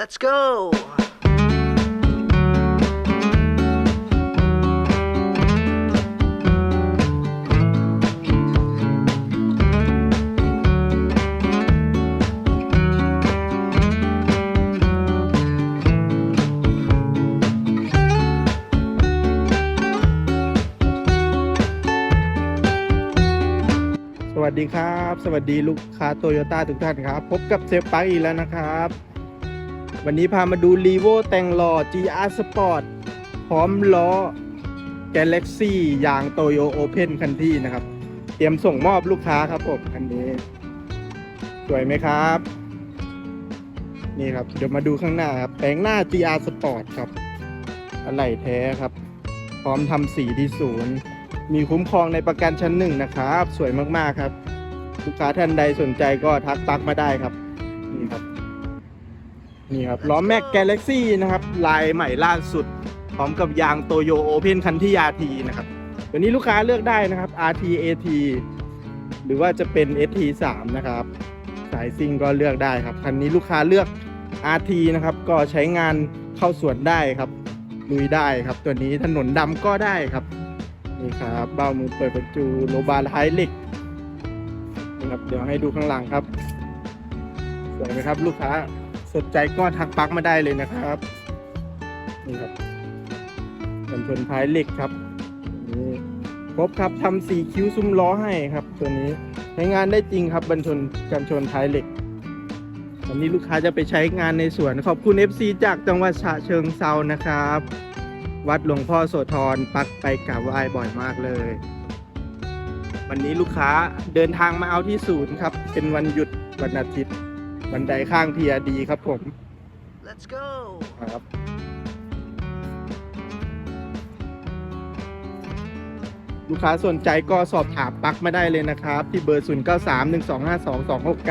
Let's go! สวัสดีครับ สวัสดีลูกค้าโตโยต้าทุกท่านครับ พบกับเซฟปักอีกแล้วนะครับ วันนี้พามาดู r ีโวแต่งหล่อ GR Sport พร้อมล้อ Galaxy ยางโตโยโอเพนคันที่นะครับ เตรียมส่งมอบลูกค้าครับผมคันนี้ สวยไหมครับ นี่ครับ เดี๋ยวมาดูข้างหน้าครับแปลงหน้า GR Sport ครับอะไหล่แท้ครับ พร้อมทำสีที่ศูนย์ มีคุ้มครองในประกันชั้นหนึ่งนะครับ สวยมากๆครับ ลูกค้าท่านใดสนใจก็ทักปักมาได้ครับ นี่ครับ นี่ครับล้อแม็กกาแล็กซี่นะครับ ลายใหม่ล่าสุด พร้อมกับยางโตโยโอเพนคันที่ RT นะครับตัวนี้ลูกค้าเลือกได้นะครับ RT AT หรือว่าจะเป็น ST 3 นะครับ สายซิงก็เลือกได้ครับคันนี้ลูกค้าเลือก RT นะครับ ก็ใช้งานเข้าสวนได้ครับลุยได้ครับ ตัวนี้ถนนดำก็ได้ครับนี่ครับเบ้ามือเปิดประตูโลบาร์ไฮเล็กนะครับเดี๋ยวให้ดูข้างหลังครับสวยไหมครับลูกค้า สนใจก็ทักปักมาได้เลยนะครับ นี่ครับกันชนท้ายเหล็กครับนี่ครบครับทำสีคิ้วซุ้มล้อให้ครับ ตัวนี้ใช้งานได้จริงครับบรรชนกันชนท้ายเหล็กวันนี้ลูกค้าจะไปใช้งานในสวนขอบคุณ FC จากจังหวัดฉะเชิงเซานะครับ วัดหลวงพ่อโสธรปักไปกราบไหว้บ่อยมากเลย วันนี้ลูกค้าเดินทางมาเอาที่ศูนย์ครับ เป็นวันหยุดวันอาทิตย์ บันไดข้างพียดีครับผม Let's go! ครับลูกค้าสนใจก็สอบถามปักมาได้เลยนะครับ ที่เบอร์ 0 9 3 1 2 5 2 2 6 9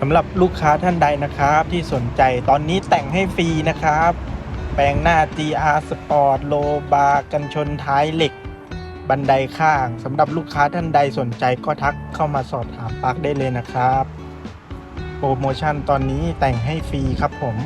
สำหรับลูกค้าท่านใดนะครับ ที่สนใจตอนนี้แต่งให้ฟรีนะครับ แปลงหน้า GR Sport โลบาร์กันชนท้ายเหล็ก บันไดข้างสำหรับลูกค้าท่านใดสนใจก็ทักเข้ามาสอบถามปักได้เลยนะครับ โปรโมชั่นตอนนี้แต่งให้ฟรีครับผม